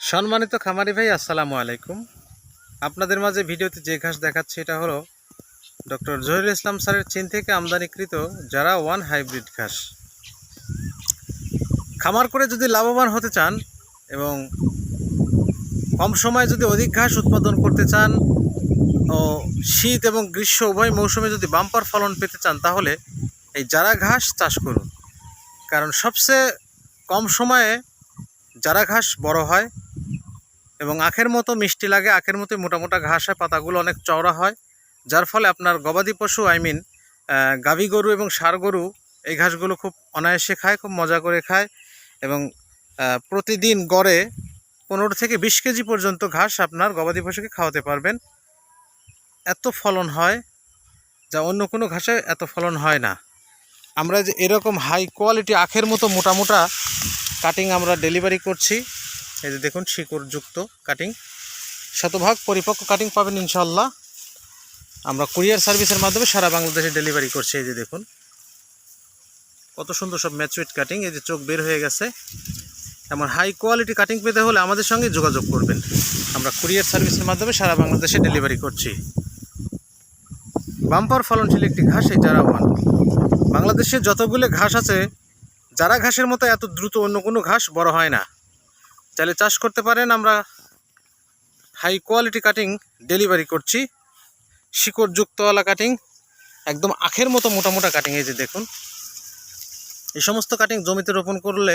সম্মানিত খামারি ভাই, আসসালামু আলাইকুম। আপনাদের মাঝে ভিডিওতে যে ঘাস দেখাচ্ছে, এটা হলো ডক্টর জহিরুল ইসলাম স্যারের চীন থেকে আমদানিকৃত যারা ওয়ান হাইব্রিড ঘাস। খামার করে যদি লাভবান হতে চান এবং কম সময়ে যদি অধিক ঘাস উৎপাদন করতে চান ও শীত এবং গ্রীষ্ম উভয় মৌসুমে যদি বাম্পার ফলন পেতে চান, তাহলে এই যারা ঘাস চাষ করুন। কারণ সবচেয়ে কম সময়ে যারা ঘাস বড় হয়। এবং আখের মতো মিষ্টি লাগে, আখের মতো মোটা মোটা ঘাস হয়, পাতাগুলো অনেক চওড়া হয়, যার ফলে আপনার গবাদি পশু আই মিন গাভী গরু এবং ষাঁড় গরু এই ঘাসগুলো খুব অনায়াসে খায়, খুব মজা করে খায় এবং প্রতিদিন গড়ে পনেরো থেকে বিশ কেজি পর্যন্ত ঘাস আপনার গবাদি পশুকে খাওয়াতে পারবেন। এত ফলন হয় যা অন্য কোনো ঘাসে এত ফলন হয় না। আমরা যে এরকম হাই কোয়ালিটি আখের মতো মোটা মোটা কাটিং আমরা ডেলিভারি করছি। এই যে দেখুন, শিকড়যুক্ত কাটিং শতভাগ পরিপক্ক কাটিং পাবেন ইনশাল্লাহ আমরা কুরিয়ার সার্ভিসের মাধ্যমে সারা বাংলাদেশে ডেলিভারি করছি, এই যে দেখুন। কত সুন্দর সব ম্যাচুইট কাটিং এই যে চোখ বের হয়ে গেছে। এমন হাই কোয়ালিটি কাটিং পেতে হলে আমাদের সঙ্গে যোগাযোগ করবেন। আমরা কুরিয়ার সার্ভিসের মাধ্যমে সারা বাংলাদেশে ডেলিভারি করছি। বাম্পার ফলনশীল একটি ঘাস, এই যারা ওয়ান বাংলাদেশে যতগুলো ঘাস আছে, যারা ঘাসের মতো এত দ্রুত অন্য কোনো ঘাস বড় হয় না। চাইলে চাষ করতে পারেন, আমরা হাই কোয়ালিটি কাটিং ডেলিভারি করছি। শিকড়যুক্তওয়ালা কাটিং একদম আখের মতো মোটা মোটা কাটিং এই যে দেখুন। এই সমস্ত কাটিং জমিতে রোপণ করলে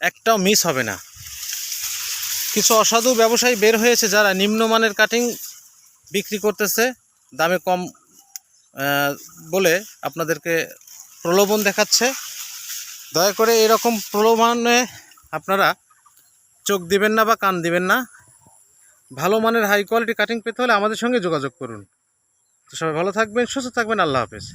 একটাও মিস হবে না। কিছু অসাধু ব্যবসায়ী বের হয়েছে যারা নিম্নমানের কাটিং বিক্রি করতেছে, দামে কম বলে আপনাদেরকে প্রলোভন দেখাচ্ছে। দয়া করে এরকম প্রলোভনে আপনারা চোখ দিবেন না বা কান দিবেন না, ভালো মানের হাই কোয়ালিটি কাটিং পেতে হলে আমাদের সঙ্গে যোগাযোগ করুন। তো সবাই ভালো থাকবেন, সুস্থ থাকবেন, আল্লাহ হাফেজ।